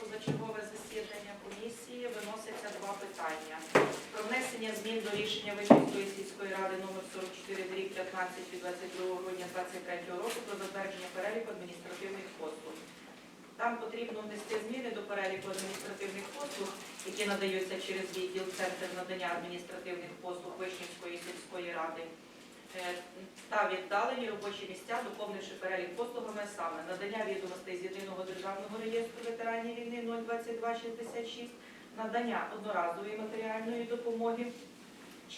позачергове засідання комісії виноситься два питання. Про внесення змін до рішення Вищенської сільської ради номер 44 рік 15 від 22 грудня 2023 року про затвердження переліку адміністративних послуг. Там потрібно внести зміни до переліку адміністративних послуг, які надаються через відділ Центр надання адміністративних послуг Вишнівської сільської ради та віддалені робочі місця, доповнивши перелік послугами саме надання відомостей з єдиного державного реєстру ветеранів війни 02266, надання одноразової матеріальної допомоги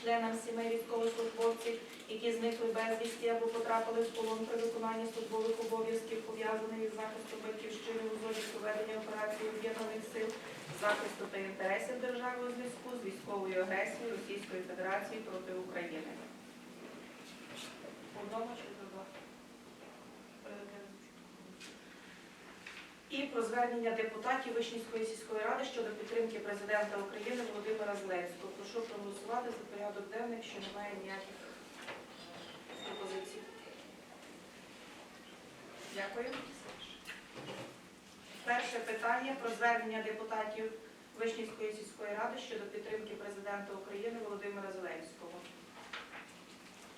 членам сімей військовослужбовців, які зникли безвісті або потрапили в полон при виконанні службових обов'язків, пов'язаних із захистом батьківщини у зоні проведення операції об'єднаних сил, захисту та інтересів держави у зв'язку з військовою агресією Російської Федерації проти України. Одному чи два? І про звернення депутатів Вишнівської сільської ради щодо підтримки президента України Володимира Зеленського. Прошу проголосувати за порядок денний, якщо немає ніяких пропозицій. Дякую. Перше питання про звернення депутатів Вишнівської сільської ради щодо підтримки президента України Володимира Зеленського.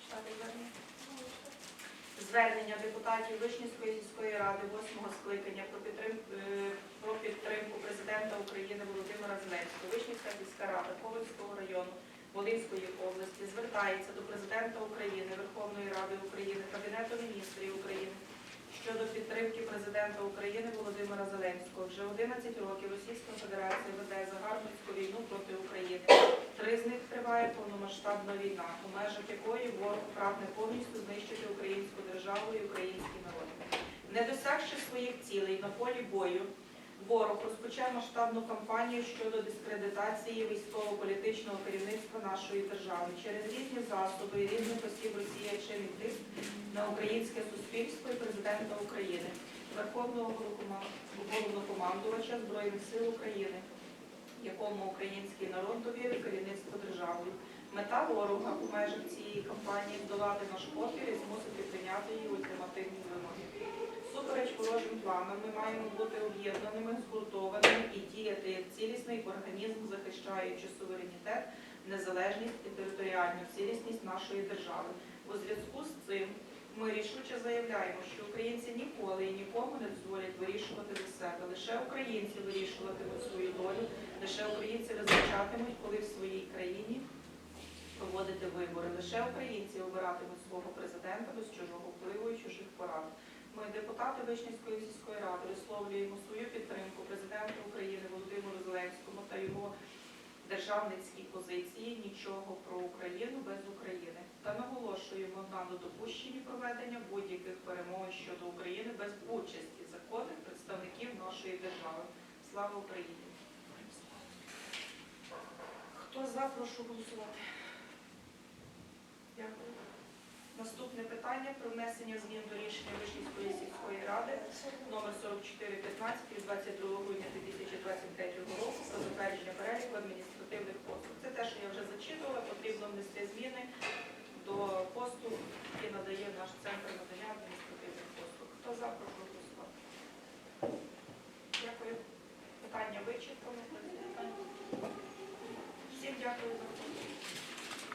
Читати звернення? Звернення депутатів Вишнівської сільської ради 8 скликання про підтримку, про підтримку президента України Володимира Зеленського. Вишнівська сільська рада Ковальського району Волинської області звертається до президента України, Верховної Ради України, Кабінету міністрів України щодо підтримки президента України Володимира Зеленського. Вже 11 років Російська Федерація веде загарбницьку війну проти України. Три з них триває повномасштабна війна, у межах якої ворог прагне повністю знищити українську державу і український народ. Не досягши своїх цілей на полі бою, ворог розпочав масштабну кампанію щодо дискредитації військово-політичного керівництва нашої держави через різні засоби і різних осіб Росія чинить тиск на українське суспільство і президента України, Верховного Головнокомандувача Збройних сил України якому український народ довірив керівництво державою. Мета ворога у межах цієї кампанії здолати наш опір і змусити прийняти її ультимативні вимоги. Супереч ворожим планам ми маємо бути об'єднаними, згуртованими і діяти як цілісний організм, захищаючи суверенітет, незалежність і територіальну цілісність нашої держави. У зв'язку з цим ми рішуче заявляємо, що українці ніколи і нікому не дозволять вирішувати за себе. Лише українці вирішуватимуть свою долю, лише українці визначатимуть, коли в своїй країні проводити вибори. Лише українці обиратимуть свого президента без чужого впливу і чужих порад. Ми, депутати Вишнівської сільської ради, висловлюємо свою підтримку президенту України Володимиру Зеленському та його державницькій позиції нічого про Україну без України та наголошуємо на недопущенні проведення будь-яких перемовин щодо України без участі законних представників нашої держави. Слава Україні! Хто за, прошу голосувати. Дякую. Наступне питання про внесення змін до рішення Вишнівської сільської ради номер 4415 від 22 грудня 2023 року про затвердження переліку адміністративних послуг. Це те, що я вже зачитувала, потрібно внести зміни до послуг, які надає наш центр надання адміністративних послуг. Хто за, прошу голосувати. Дякую. Питання вичерпано. Всім дякую за